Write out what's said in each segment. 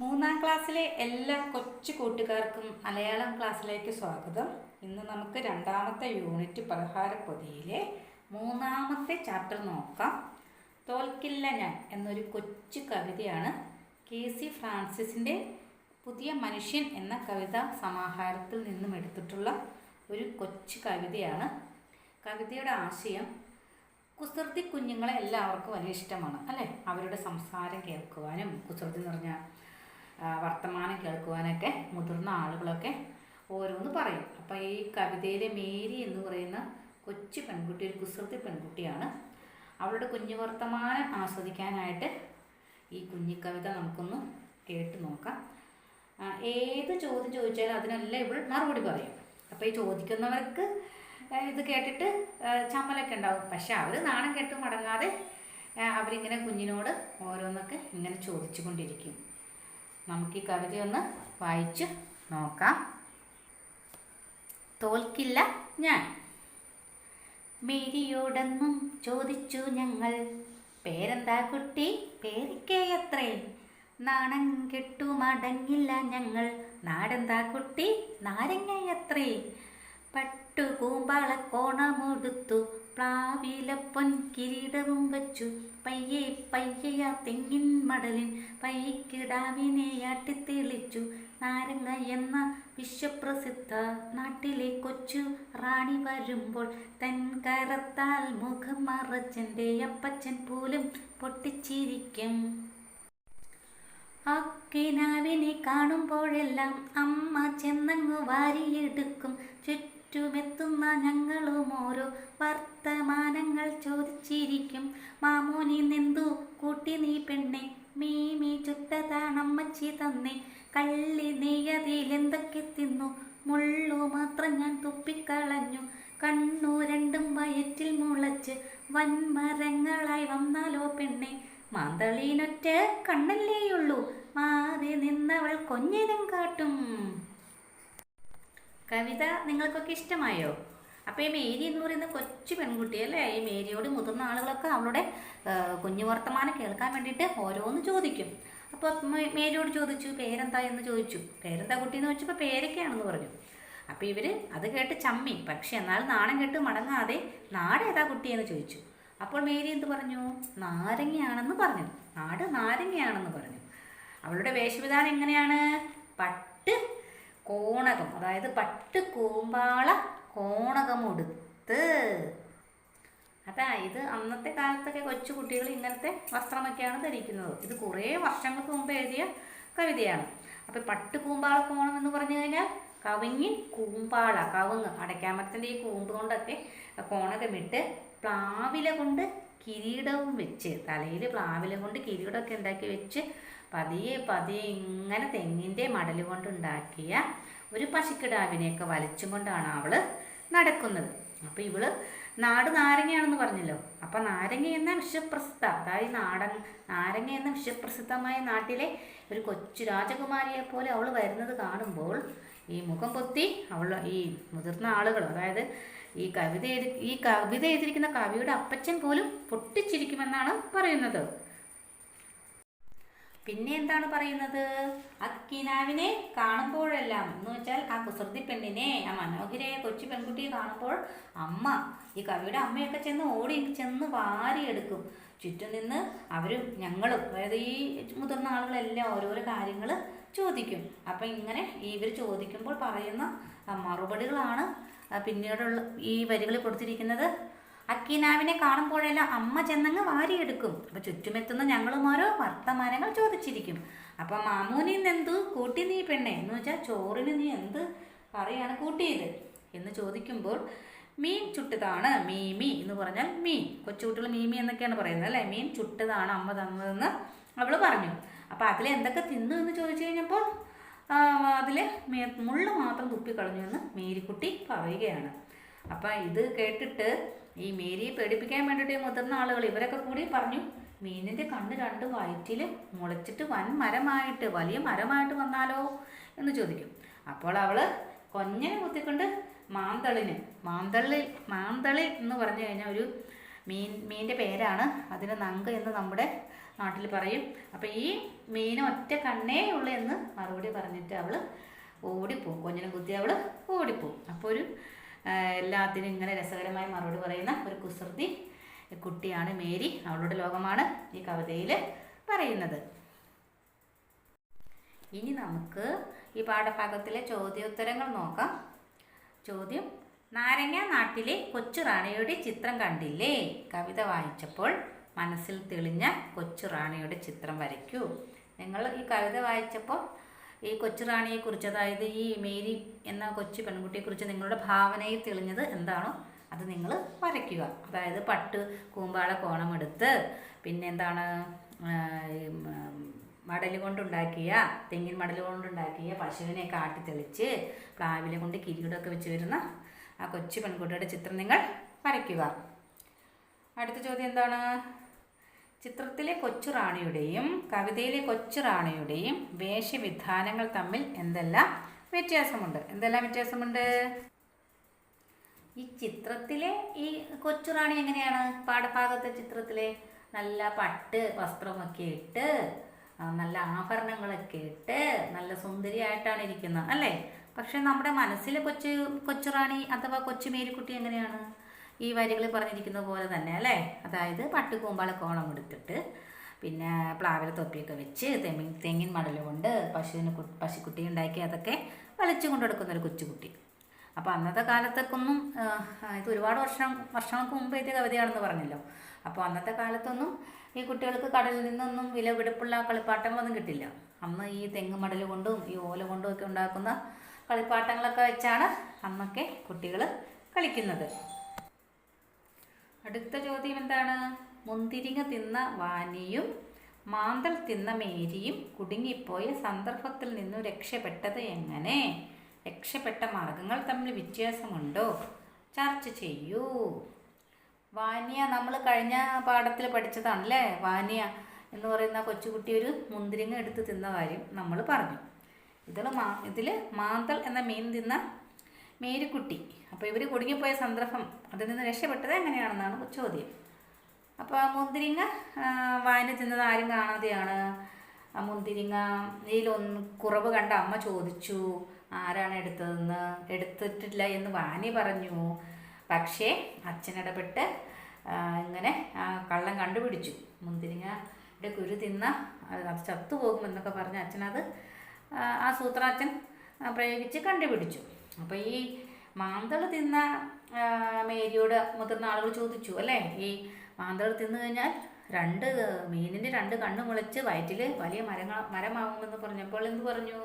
മൂന്നാം ക്ലാസ്സിലെ എല്ലാ കൊച്ചു കൂട്ടുകാർക്കും മലയാളം ക്ലാസ്സിലേക്ക് സ്വാഗതം. ഇന്ന് നമുക്ക് രണ്ടാമത്തെ യൂണിറ്റ് പലഹാരപ്പൊതിയിലെ മൂന്നാമത്തെ ചാപ്റ്റർ നോക്കാം. തോൽക്കില്ല ഞാൻ എന്നൊരു കൊച്ചു കവിതയാണ് കെ സി ഫ്രാൻസിസിന്റെ പുതിയ മനുഷ്യൻ എന്ന കവിതാ സമാഹാരത്തിൽ നിന്നും എടുത്തിട്ടുള്ള ഒരു കൊച്ചു കവിതയാണ്. കവിതയുടെ ആശയം കുസൃതി കുഞ്ഞുങ്ങളെ എല്ലാവർക്കും വലിയ ഇഷ്ടമാണ് അല്ലേ? അവരുടെ സംസാരം കേൾക്കുവാനും കുസൃതി എന്ന് ആ, വർത്തമാനം കേൾക്കുവാനൊക്കെ മുതിർന്ന ആളുകളൊക്കെ ഓരോന്ന് പറയും. അപ്പം ഈ കവിതയിലെ മേരി എന്ന് പറയുന്ന കൊച്ചു പെൺകുട്ടി ഒരു കുസൃതി പെൺകുട്ടിയാണ്. അവളുടെ കുഞ്ഞു വർത്തമാനം ആസ്വദിക്കാനായിട്ട് ഈ കുഞ്ഞി കവിത നമുക്കൊന്ന് കേട്ട് നോക്കാം. ഏത് ചോദ്യം ചോദിച്ചാലും അതിനെല്ലാം ഇവൾ മറുപടി പറയും. അപ്പോൾ ഈ ചോദിക്കുന്നവർക്ക് ഇത് കേട്ടിട്ട് ചമ്മലൊക്കെ ഉണ്ടാവും. പക്ഷെ അവർ നാണം കെട്ട് മടങ്ങാതെ അവരിങ്ങനെ കുഞ്ഞിനോട് ഓരോന്നൊക്കെ ഇങ്ങനെ ചോദിച്ചു കൊണ്ടിരിക്കും നമുക്ക് ഈ ഒന്ന് വായിച്ചു നോക്കാം. തോൽക്കില്ല ഞാൻ. മേരിയോടെന്നും ചോദിച്ചു ഞങ്ങൾ. പേരെന്താ കുട്ടി? പേരൊക്കെ എത്രേ നാണം കെട്ടു മടങ്ങില്ല ഞങ്ങൾ. നാടെന്താ കുട്ടി? നാരങ്ങ എത്രേ പട്ടു കൂമ്പാള കോണമെടുത്തു. പ്ലാവില പൊൻ കിരീടവും വച്ചു. പയ്യെ പയ്യയാ തെങ്ങിൻ മടലിൻ പയ്യക്കിടാവിനെയാട്ടി ആട്ടിത്തെളിച്ചു നാരങ്ങ എന്ന വിശ്വപ്രസിദ്ധ നാട്ടിലെ കൊച്ചു റാണി വരുമ്പോൾ തൻ കരത്താൽ മുഖം മറച്ചന്റെ അപ്പച്ചൻ പോലും പൊട്ടിച്ചിരിക്കും. അക്കിനാവിനെ കാണുമ്പോഴെല്ലാം അമ്മ ചെന്നങ്ങു വാരിയെടുക്കും. ചുറ്റുമെത്തുന്ന ഞങ്ങളും ഓരോ വർത്തമാനങ്ങൾ ചോദിച്ചിരിക്കും. മാമോനി നിന്തു കൂട്ടി നീ പെണ്ണെ മീമി ചുറ്റതാണമ്മച്ചി തന്നെ. കള്ളി നെയ്യതിൽ എന്തൊക്കെ തിന്നു? മുള്ളു മാത്രം ഞാൻ തുപ്പിക്കളഞ്ഞു. കണ്ണു രണ്ടും വയറ്റിൽ മുളച്ച് വൻമരങ്ങളായി വന്നാലോ പെണ്ണെ? മാന്തളീനൊറ്റ കണ്ണല്ലേയുള്ളൂ മാറി നിന്നവൾ കൊഞ്ഞിനും കാട്ടും. കവിത നിങ്ങൾക്കൊക്കെ ഇഷ്ടമായോ? അപ്പോൾ ഈ മേരി എന്ന് പറയുന്ന കൊച്ചു പെൺകുട്ടി അല്ലേ ഈ മേരിയോട് മുതിർന്ന ആളുകളൊക്കെ അവളുടെ കുഞ്ഞു വർത്തമാനം കേൾക്കാൻ വേണ്ടിയിട്ട് ഓരോന്ന് ചോദിക്കും. അപ്പോൾ മേരിയോട് ചോദിച്ചു പേരെന്താ? എന്ന് ചോദിച്ചു. പേരെന്താ കുട്ടി? എന്ന് ചോദിച്ചപ്പോൾ പേരൊക്കെയാണെന്ന് പറഞ്ഞു. അപ്പോൾ ഇവർ അത് കേട്ട് ചമ്മി. പക്ഷെ എന്നാൽ നാണം കേട്ട് മടങ്ങാതെ നാടേതാ കുട്ടി? എന്ന് ചോദിച്ചു. അപ്പോൾ മേരി എന്ത് പറഞ്ഞു? നാരങ്ങയാണെന്ന് പറഞ്ഞു. നാട് നാരങ്ങയാണെന്ന് പറഞ്ഞു. അവളുടെ വേഷവിധാനം എങ്ങനെയാണ്? പട്ട് കോണകം അതായത് പട്ട് കൂമ്പാള കോണകം ഉടുത്ത് അതായത് അന്നത്തെ കാലത്തൊക്കെ കൊച്ചു കുട്ടികൾ ഇങ്ങനത്തെ വസ്ത്രമൊക്കെയാണ് ധരിക്കുന്നത്. ഇത് കുറേ വർഷങ്ങൾക്ക് മുമ്പ് എഴുതിയ കവിതയാണ്. അപ്പോൾ പട്ട് കൂമ്പാള കോണം എന്ന് പറഞ്ഞു കഴിഞ്ഞാൽ കവിഞ്ഞി കൂമ്പാള കവുങ്ങ്. അടയ്ക്കാമരത്തിന്റെ ഈ കൂമ്പ് കൊണ്ടൊക്കെ കോണകമിട്ട് പ്ലാവില കൊണ്ട് കിരീടവും വെച്ച് തലയിൽ പ്ലാവില കൊണ്ട് കിരീടമൊക്കെ ഉണ്ടാക്കി വെച്ച് പതിയെ പതിയെ ഇങ്ങനെ തെങ്ങിന്റെ മടൽ കൊണ്ടുണ്ടാക്കിയ ഒരു പശുക്കിടാവിനെയൊക്കെ വലിച്ചും കൊണ്ടാണ് അവൾ നടക്കുന്നത്. അപ്പോൾ ഇവൾ നാട് നാരങ്ങയാണെന്ന് പറഞ്ഞല്ലോ. അപ്പം നാരങ്ങ എന്ന വിശ്വപ്രസിദ്ധ അതായത് നാടൻ നാരങ്ങ എന്ന വിശ്വപ്രസിദ്ധമായ നാട്ടിലെ ഒരു കൊച്ചു രാജകുമാരിയെ പോലെ അവൾ വരുന്നത് കാണുമ്പോൾ ഈ മുഖം പൊത്തി അവൾ ഈ മുതിർന്ന ആളുകൾ അതായത് ഈ കവിത എഴുതി ഈ കവിത എഴുതിയിരിക്കുന്ന കവിയുടെ അപ്പച്ചൻ പോലും പൊട്ടിച്ചിരിക്കുമെന്നാണ് പറയുന്നത്. പിന്നെ എന്താണ് പറയുന്നത്? അക്കിനാവിനെ കാണുമ്പോഴെല്ലാം എന്ന് വെച്ചാൽ ആ കുസൃതി പെണ്ണിനെ ആ മനോഹരയായ കൊച്ചു പെൺകുട്ടിയെ കാണുമ്പോൾ അമ്മ ഈ കവിയുടെ അമ്മയൊക്കെ ചെന്ന് ഓടി ചെന്ന് വാരിയെടുക്കും. ചുറ്റും നിന്ന് അവരും ഞങ്ങളും അതായത് ഈ മുതിർന്ന ആളുകളെല്ലാം ഓരോരോ കാര്യങ്ങൾ ചോദിക്കും. അപ്പം ഇങ്ങനെ ഇവർ ചോദിക്കുമ്പോൾ പറയുന്ന മറുപടികളാണ് പിന്നീടുള്ള ഈ വരികൾ കൊടുത്തിരിക്കുന്നത്. അക്കീനാവിനെ കാണുമ്പോഴെല്ലാം അമ്മ ചെന്നങ്ങ് വാരിയെടുക്കും. അപ്പൊ ചുറ്റുമെത്തുന്ന ഞങ്ങളും ഓരോ വർത്തമാനങ്ങൾ ചോദിച്ചിരിക്കും. അപ്പൊ മാമൂനി എന്തു കൂട്ടി നീ പെണ്ണെ? എന്ന് വെച്ചാൽ ചോറിന് നീ എന്ത് കറിയാണ് കൂട്ടിയത്? എന്ന് ചോദിക്കുമ്പോൾ മീൻ ചുട്ടതാണ് മീമി എന്ന് പറഞ്ഞാൽ മീൻ കൊച്ചുകുട്ടികൾ മീമി എന്നൊക്കെയാണ് പറയുന്നത് അല്ലേ? മീൻ ചുട്ടതാണ് അമ്മ തന്നതെന്ന് അവൾ പറഞ്ഞു. അപ്പൊ അതിൽ എന്തൊക്കെ തിന്നു എന്ന് ചോദിച്ചു കഴിഞ്ഞപ്പോൾ അതിൽ മുള്ളു മാത്രം തുപ്പിക്കളഞ്ഞു എന്ന് മേരിക്കുട്ടി പറയുകയാണ്. അപ്പം ഇത് കേട്ടിട്ട് ഈ മേരിയെ പേടിപ്പിക്കാൻ വേണ്ടിയിട്ട് മുതിർന്ന ആളുകൾ ഇവരൊക്കെ കൂടി പറഞ്ഞു മീനിന്റെ കണ്ണ് രണ്ട് വയറ്റിൽ മുളച്ചിട്ട് വൻ മരമായിട്ട് വലിയ മരമായിട്ട് വന്നാലോ? എന്ന് ചോദിക്കും. അപ്പോൾ അവൾ കൊഞ്ഞനെ കുത്തിക്കൊണ്ട് മാന്തളിന് മാന്തളി മാന്തളി എന്ന് പറഞ്ഞു കഴിഞ്ഞാൽ ഒരു മീൻ മീനിന്റെ പേരാണ്. അതിന് നങ്ക് എന്ന് നമ്മുടെ നാട്ടിൽ പറയും. അപ്പോൾ ഈ മീൻ ഒറ്റ കണ്ണേ ഉള്ളൂ എന്ന് മറുപടി പറഞ്ഞിട്ട് അവൾ ഓടിപ്പോവും. കൊഞ്ഞിനെ കുത്തി അവൾ ഓടിപ്പോവും. അപ്പോൾ ഒരു എല്ലാത്തിനും ഇങ്ങനെ രസകരമായ മറുപടി പറയുന്ന ഒരു കുസൃതി കുട്ടിയാണ് മേരി. അവളുടെ ലോകമാണ് ഈ കവിതയിൽ പറയുന്നത്. ഇനി നമുക്ക് ഈ പാഠഭാഗത്തിലെ ചോദ്യോത്തരങ്ങൾ നോക്കാം. ചോദ്യം നാരങ്ങ നാട്ടിലെ കൊച്ചു റാണിയുടെ ചിത്രം കണ്ടില്ലേ? കവിത വായിച്ചപ്പോൾ മനസ്സിൽ തെളിഞ്ഞ കൊച്ചു റാണിയുടെ ചിത്രം വരയ്ക്കൂ. നിങ്ങൾ ഈ കവിത വായിച്ചപ്പോൾ ഈ കൊച്ചു റാണിയെക്കുറിച്ച് അതായത് ഈ മേരി എന്ന കൊച്ചു പെൺകുട്ടിയെക്കുറിച്ച് നിങ്ങളുടെ ഭാവനയിൽ തെളിഞ്ഞത് എന്താണോ അത് നിങ്ങൾ വരയ്ക്കുക. അതായത് പട്ട് കൂമ്പാള കോണമെടുത്ത് പിന്നെന്താണ് മടൽ കൊണ്ടുണ്ടാക്കിയ തെങ്ങിൻ മടൽ കൊണ്ടുണ്ടാക്കിയ പശുവിനെ കാട്ടി തെളിച്ച് പ്ലാവിലെ കൊണ്ട് കിരീടമൊക്കെ വെച്ച് വരുന്ന ആ കൊച്ചു പെൺകുട്ടിയുടെ ചിത്രം നിങ്ങൾ വരയ്ക്കുക. അടുത്ത ചോദ്യം എന്താണ്? ചിത്രത്തിലെ കൊച്ചു റാണിയുടെയും കവിതയിലെ കൊച്ചു റാണിയുടെയും വേഷവിധാനങ്ങൾ തമ്മിൽ എന്തെല്ലാം വ്യത്യാസമുണ്ട്? എന്തെല്ലാം വ്യത്യാസമുണ്ട്? ഈ ചിത്രത്തിലെ ഈ കൊച്ചു റാണി എങ്ങനെയാണ്? പാഠഭാഗത്തെ ചിത്രത്തിലെ നല്ല പട്ട് വസ്ത്രമൊക്കെ ഇട്ട് നല്ല ആഭരണങ്ങളൊക്കെ ഇട്ട് നല്ല സുന്ദരിയായിട്ടാണ് ഇരിക്കുന്നത് അല്ലേ? പക്ഷെ നമ്മുടെ മനസ്സിലെ കൊച്ചു കൊച്ചുറാണി അഥവാ കൊച്ചു മേരിക്കുട്ടി എങ്ങനെയാണ് ഈ വരികൾ പറഞ്ഞിരിക്കുന്ന പോലെ തന്നെ അല്ലേ? അതായത് പട്ട് കൂമ്പാള കോണം എടുത്തിട്ട് പിന്നെ പ്ലാവിൽ തൊപ്പിയൊക്കെ വെച്ച് തെങ്ങിൻ തെങ്ങിൻ മടൽ കൊണ്ട് പശുവിന് പശുക്കുട്ടി ഉണ്ടാക്കി അതൊക്കെ വലിച്ചു കൊണ്ടെടുക്കുന്ന ഒരു കൊച്ചുകുട്ടി. അപ്പോൾ അന്നത്തെ കാലത്തൊക്കൊന്നും ഇത് ഒരുപാട് വർഷം വർഷങ്ങൾക്ക് മുമ്പ് എഴുതിയ കവിതയാണെന്ന് പറഞ്ഞല്ലോ. അപ്പോൾ അന്നത്തെ കാലത്തൊന്നും ഈ കുട്ടികൾക്ക് കടലിൽ നിന്നൊന്നും വിലപിടിപ്പുള്ള കളിപ്പാട്ടങ്ങളൊന്നും കിട്ടില്ല. അന്ന് ഈ തെങ്ങ് മടൽ കൊണ്ടും ഈ ഓല കൊണ്ടും ഒക്കെ ഉണ്ടാക്കുന്ന കളിപ്പാട്ടങ്ങളൊക്കെ വെച്ചാണ് അന്നൊക്കെ കുട്ടികൾ കളിക്കുന്നത്. അടുത്ത ചോദ്യം എന്താണ്? മുന്തിരിങ്ങ തിന്ന വാനിയും മാന്തൽ തിന്ന മേരിയും കുടുങ്ങിപ്പോയ സന്ദർഭത്തിൽ നിന്നും രക്ഷപ്പെട്ടത് എങ്ങനെ? രക്ഷപ്പെട്ട മാർഗങ്ങൾ തമ്മിൽ വ്യത്യാസമുണ്ടോ? ചർച്ച ചെയ്യൂ. വാനിയ നമ്മൾ കഴിഞ്ഞ പാഠത്തിൽ പഠിച്ചതാണല്ലേ? വാനിയ എന്ന് പറയുന്ന കൊച്ചുകുട്ടി ഒരു മുന്തിരിങ്ങ എടുത്ത് തിന്ന കാര്യം നമ്മൾ പറഞ്ഞു. ഇതിൽ മാ ഇതിൽ മാന്തൽ എന്ന മീൻ തിന്ന മേരിക്കുട്ടി. അപ്പോൾ ഇവർ കുടുങ്ങിപ്പോയ സന്ദർഭം അതിൽ നിന്ന് രക്ഷപ്പെട്ടത് എങ്ങനെയാണെന്നാണ് ചോദ്യം. അപ്പോൾ മുന്തിരിങ്ങ വായന തിന്നത് ആരും കാണാതെയാണ്. മുന്തിരിങ്ങ ഇതിലൊന്ന് കുറവ് കണ്ട അമ്മ ചോദിച്ചു ആരാണ് എടുത്തതെന്ന്? എടുത്തിട്ടില്ല എന്ന് വാനി പറഞ്ഞു. പക്ഷേ അച്ഛനിടപെട്ട് ഇങ്ങനെ കള്ളം കണ്ടുപിടിച്ചു. മുന്തിരിങ്ങയുടെ കുരു തിന്ന അത് ചത്തുപോകുമെന്നൊക്കെ പറഞ്ഞ് അച്ഛനത് ആ, സൂത്രാച്ചൻ പ്രയോഗിച്ച് കണ്ടുപിടിച്ചു. അപ്പോൾ ഈ മാന്തൾ തിന്ന മേരിയോട് മുതിർന്ന ആളുകൾ ചോദിച്ചു അല്ലേ? ഈ മാന്തൾ തിന്നു കഴിഞ്ഞാൽ രണ്ട് മീനിന്റെ രണ്ട് കണ്ണ് മുളച്ച് വയറ്റിൽ വലിയ മരങ്ങൾ മരമാകുമെന്ന് പറഞ്ഞപ്പോൾ എന്ത് പറഞ്ഞു?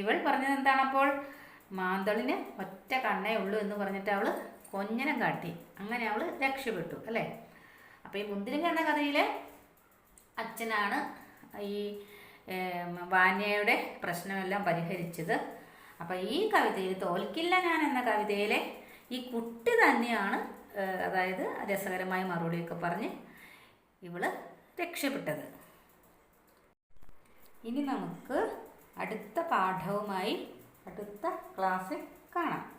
ഇവൾ പറഞ്ഞത് എന്താണപ്പോൾ? മാന്തളിന് ഒറ്റ കണ്ണേ ഉള്ളൂ എന്ന് പറഞ്ഞിട്ട് അവൾ കൊഞ്ഞനം കാട്ടി. അങ്ങനെ അവൾ രക്ഷപ്പെട്ടു അല്ലേ? അപ്പോൾ ഈ മുന്തിരിങ്ങ എന്ന കഥയിൽ അച്ഛനാണ് ഈ വാന്യയുടെ പ്രശ്നമെല്ലാം പരിഹരിച്ചത്. അപ്പം ഈ കവിതയിൽ തോൽക്കില്ല ഞാൻ എന്ന കവിതയിലെ ഈ കുട്ടി തന്നെയാണ് അതായത് രസകരമായ മറുപടിയൊക്കെ പറഞ്ഞ് ഇവൾ രക്ഷപ്പെട്ടത്. ഇനി നമുക്ക് അടുത്ത പാഠവുമായി അടുത്ത ക്ലാസ്സിൽ കാണാം.